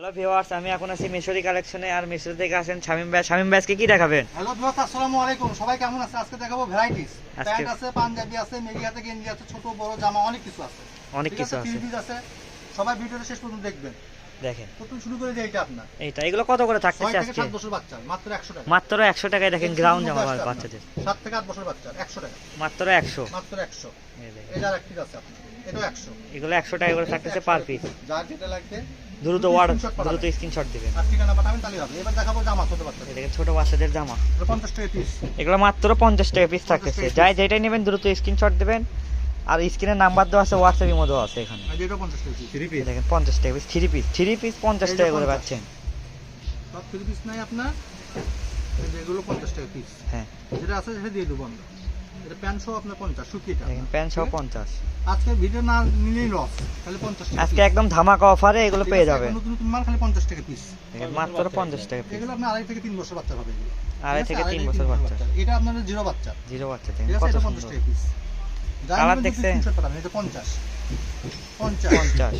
Hello viewers আমি এখন আছি মিশরি কালেকশনে আর মিশরি থেকে আসেন শামিম ভাই শামিম ভাই আজকে কি দেখাবেন? হ্যালো বিভাগ আসসালামু আলাইকুম। সবাই কেমন আছে? আজকে দেখাবো ভ্যারাইটিস প্যান্ট আছে পাঞ্জাবি আছে মেরিয়াতে গেঞ্জি আছে ছোট বড় জামা অনেক কিছু আছে। অনেক কিছু আছে। থ্রি আছে। সবাই ভিডিওটা শেষ পর্যন্ত দেখবেন। দেখেন। প্রথম শুরু করে এটা আপনার। এইটা এগুলো কত করে থাকতেছে আজকে? সাত বছর বাচ্চা মাত্র একশো টাকা। মাত্র একশো টাকায় দেখেন গ্রাউন্ড জামা বাচ্চাদের। সাত থেকে আট বছর বাচ্চা একশো টাকা। মাত্র একশো। মাত্র একশো। এই দেখেন। এটা আর একটি আছে আপনার এটাও একশো। এগুলো একশো টাকা করে থাকতেছে পার পিস যার যেটা লাগবে দ্রুত ওয়ার্ড দ্রুত স্ক্রিনশট দিবেন। আর ঠিকানা পাঠাবেন তাহলে হবে। এবার দেখাবো জামা ছোট দেখেন ছোট বাচ্চাদের জামা। পঞ্চাশ টাকা পিস এগুলো মাত্র পঞ্চাশ টাকা পিস থাকতেছে। যাই যেটাই নেবেন দ্রুত স্ক্রিনশট দিবেন। আর স্ক্রিনের নাম্বার দেওয়া আছে হোয়াটসঅ্যাপ ইমো দেওয়া আছে এখানে। দেখেন পঞ্চাশ টাকা piece three piece three piece পঞ্চাশ টাকা করে পাচ্ছেন। সব থ্রি পিস নাই আপনার। এগুলো পঞ্চাশ টাকা পিস হ্যাঁ। যেটা আছে সেটা দিয়ে দেবো আমরা। এটা প্যান্ট সহ আপনার পঞ্চাশ শুকিয়েটা প্যান্ট সহ পঞ্চাশ। আজকে ভিডিও না নিলেই লস খালি পঞ্চাশ আজকে একদম ধামাকা অফারে এগুলো পেয়ে আছে? যাবেন এখন নতুন নতুন মাল খালি পঞ্চাশ টাকা পিস মাত্র পঞ্চাশ টাকা পিস এগুলো আপনার আড়াই থেকে তিন বছর বাচ্চা হবে আড়াই থেকে তিন বছর বাচ্চা। এটা আপনার জিরো বাচ্চা। জিরো বাচ্চা ঠিক কত পঞ্চাশ টাকা পিস Colour দেখছেন? এটা পঞ্চাশ। পঞ্চাশ। পঞ্চাশ।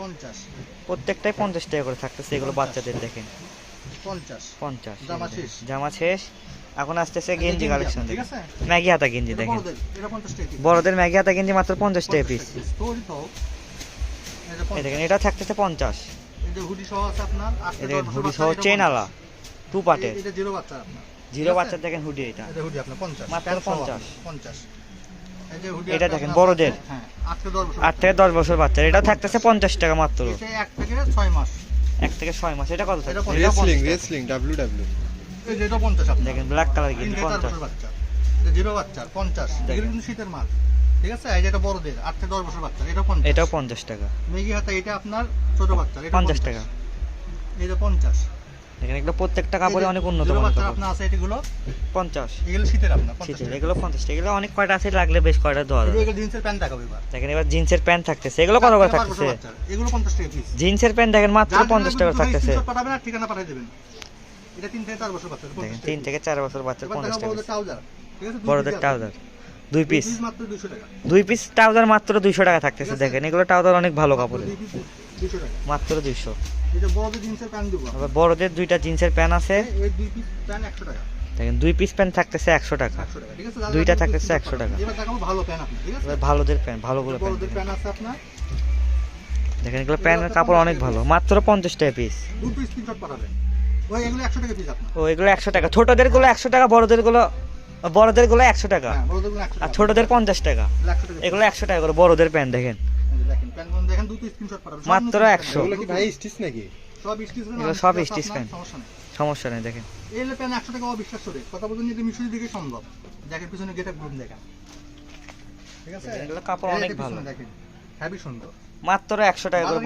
পঞ্চাশ। প্রত্যেকটাই পঞ্চাশ টাকা করে থাকতেছে এগুলো বাচ্চাদের দেখেন। পঞ্চাশ। পঞ্চাশ। জামা শেষ। জামা শেষ। এখন আসতেছে এটা গেঞ্জি কালেকশন ঠিক আছে? ম্যাগি হাতা গেঞ্জি দেখেন। বড়দের, এটা পঞ্চাশ বড়দের ম্যাগি হাতা গেঞ্জি মাত্র পঞ্চাশ টাকা পিস তো, এটা এই দেখেন এটা থাকতেছে পঞ্চাশ। এই যে হুডি সহ আছে আপনার আট এই থেকে দেখেন হুডি সহ বাচ্চা, চেন আলা টু। পার্টের এটা জিরো বাচ্চা? বাচ্চার দেখেন হুডি এটা। এটা হুডি আপনার পঞ্চাশ। মাত্র প্যান্ট সহ 50 পঞ্চাশ। এই যে হুডি এটা দেখেন, বড়দের। হ্যাঁ আট থেকে দশ বছর বাচ্চার এটা থাকতেছে পঞ্চাশ টাকা মাত্র। এক থেকে ছয় মাস। এক থেকে ছয় মাস। এটা কত রেসলিং রেসলিং ডাব্লিউ ডাব্লিউ পঞ্চাশ দেখেন ব্ল্যাক কালার চার পঞ্চাশ। বাচ্চা। জিরো বাচ্চা পঞ্চাশ। এগুলো কিন্তু শীতের মাল। ঠিক আছে? এই যে এটা বড়দের আট থেকে দশ বছর বাচ্চা। এটা পঞ্চাশ। এটাও পঞ্চাশ টাকা। মেগি হাতা এটা আপনার ছোট বাচ্চা পঞ্চাশ টাকা। এটা পঞ্চাশ। এগুলো প্রত্যেকটা কাপড়ে অনেক উন্নত মানের বাচ্চা কাপড় আপনার আছে এগুলো? পঞ্চাশ। এগুলো শীতের আপনার শীতের এগুলো পঞ্চাশ টাকা। এগুলো অনেক কয়টা আছে লাগলে বেশ কয়টা দেওয়া যাবে। এগুলো জিন্সের প্যান্ট দেখাবো এবার। দেখেন এবার জিন্সের প্যান্ট থাকতেছে। এগুলো কত করে থাকতেছে? এগুলো পঞ্চাশ টাকা পিস জিন্সের প্যান্ট দেখেন মাত্র পঞ্চাশ টাকা থাকতেছে। পাঠাবেন ঠিকানা পাঠিয়ে দেবেন। এটা তিন থেকে চার বছর বাচ্চা দেখেন তিন থেকে চার বছর বাচ্চার পঞ্চাশ টাকা বড়দের ট্রাউজার ঠিক আছে? দুই বড়দের ট্রাউজার দুই দুই পিস মাত্র টাকা। দুই পিস ট্রাউজার মাত্র দুইশো টাকা থাকতেছে দেখেন এগুলো ট্রাউজার অনেক ভালো কাপড়ের। টাকা। মাত্র দুইশো। এটা বড়দের জিন্সের প্যান্ট দেবো। আবার বড়দের দুইটা জিন্সের প্যান্ট আছে। এই দুই পিস প্যান্ট একশো টাকা। দেখেন দুই পিস প্যান্ট থাকতেছে একশো টাকা। একশো দুইটা থাকতেছে 100 টাকা। ভালোদের প্যান্ট ভালোগুলো দেখেন। এগুলো প্যান্টের কাপড় অনেক ভালো। মাত্র পঞ্চাশ টাকা পিস এগুলো একশো টাকা পিস ও এগুলো একশো টাকা। ছোটদেরগুলো একশো টাকা বড়দেরগুলো বড়দেরগুলো একশো টাকা। হ্যাঁ আর ছোটদের পঞ্চাশ টাকা। এগুলো একশো টাকা করে বড়দের প্যান্ট দেখেন। এই যে দেখেন প্যান্টগুলো দেখেন দুটো স্ক্রিনশট পাঠাবেন সব মাত্র নতুন 100 প্যান্ট। এগুলো কি ভাই স্টিচ নাকি? সব স্টিচ প্যান্ট। সমস্যা নেই। দেখেন। এই প্যান্ট একশো টাকা অবিশ্বাস করে কথা বলছেন যে মিশরি দিকে সম্ভব। দেখেন পিছনে গেটে গ্রুপ দেখেন ঠিক আছে? এগুলো কাপড় অনেক ভালো। দেখেন সুন্দর। মাত্র একশো টাকা করে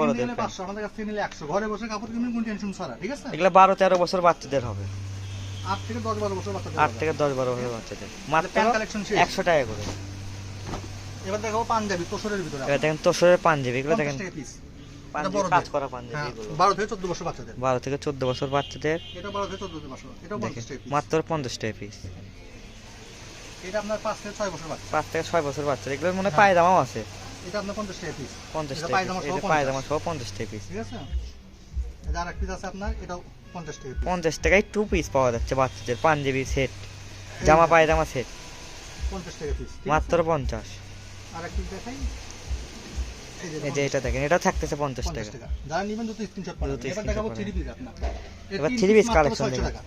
500, আমাদের কাছ থেকে নিলে একশো। ঘরে বসে কাপড় কিনবেন কোনো টেনশন ছাড়া ঠিক আছে? এগুলো বারো তেরো বছর বাচ্চাদের হবে। আট থেকে দশ বারো বছর বাচ্চা আট থেকে দশ বারো বছর বাচ্চাদের। মাত্র একশো টাকা করে। এবার দেখাবো পাঞ্জাবি তোষরের ভিতরে এবার দেখেন তোষরের পাঞ্জাবি এগুলো দেখেন। কাজ করা পাঞ্জাবি হ্যাঁ বারো থেকে চোদ্দ বছর বাচ্চাদের। বারো থেকে চোদ্দ বছর বাচ্চাদের। এটা বারো থেকে চোদ্দ বছর এটা দেখেন পঞ্চাশ টাকা পিস মাত্র পঞ্চাশ টাকা পিস এটা আপনার পাঁচ থেকে ছয় বছর বাচ্চা। পাঁচ থেকে ছয় বছর বাচ্চা এগুলোর মনে। পায়জামাও আছে। এটা আপনার পঞ্চাশ টাকা পিস পঞ্চাশ এটা টাকা পায়জামা piece। সহ এটা পায়জামা সহ পঞ্চাশ টাকা পিস ঠিক আছে? এটা আর পিস আছে আপনার এটাও পঞ্চাশ টাকা পিস পঞ্চাশ টাকায় টু পিস পাওয়া যাচ্ছে বাচ্চাদের পাঞ্জাবি সেট জামা পায়জামা সেট পঞ্চাশ টাকা পিস মাত্র পঞ্চাশ। আর পিস দেখাই এই যে এটা দেখেন এটা থাকতেছে পঞ্চাশ পঞ্চাশ টাকা। টাকা। যারা নিবেন দুটো স্ক্রিনশট পাঠাবেন। এবার দেখাবো পাঠাবেন। থ্রি পিস আপনার। এর এবার তিন three piece piece মাত্র collection 600 দেখেন। টাকা।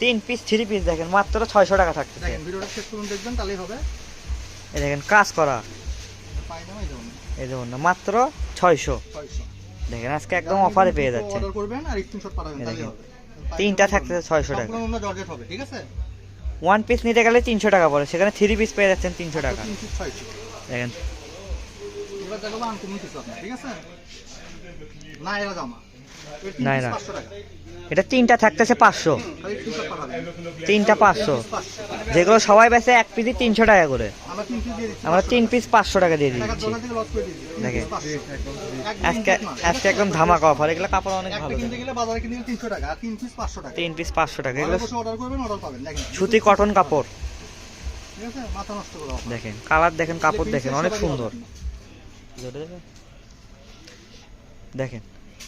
তিন পিস থ্রি পিস দেখেন মাত্র ছয়শো টাকা থাকতেছে। দেখেন ভিডিওটা শেষ করুন দেখবেন তাহলেই হবে। এই দেখেন কাজ করা। এই দেখুন না মাত্র ছয়শো। দেখেন আজকে একদম অফারে পেয়ে যাচ্ছে তিনটা থাকতে ছয়শো টাকা। ঠিক আছে? ওয়ান পিস নিতে গেলে তিনশো টাকা পড়ে সেখানে থ্রি পিস পেয়ে যাচ্ছেন তিনশো টাকা। দেখেন। না এরা জামা। 500 টাকা। এটা তিনটা থাকতেছে পাঁচশো তিনটা পাঁচশো তিন piece 500 যেগুলো সবাই বেচে এক পিসই তিনশো টাকা করে আমরা তিন piece দিয়ে দিচ্ছি আমরা 500 তিন টাকা। পিস পাঁচশো টাকা দিয়ে দিচ্ছি দোকান থেকে লস করে দিয়েছি। তিন দেখেন। piece 500 একদম আজকে আজকে একদম ধামাকা অফার এগুলো কাপড় অনেক ভালো কিনতে গেলে বাজারে কিনতে গেলে 300 টাকা আর তিন পিস 500 টাকা তিন পিস পাঁচশো টাকা এগুলো সুতি কটন কাপড়। দেখেন কালার দেখেন, কাপড় দেখেন, অনেক সুন্দর দেখেন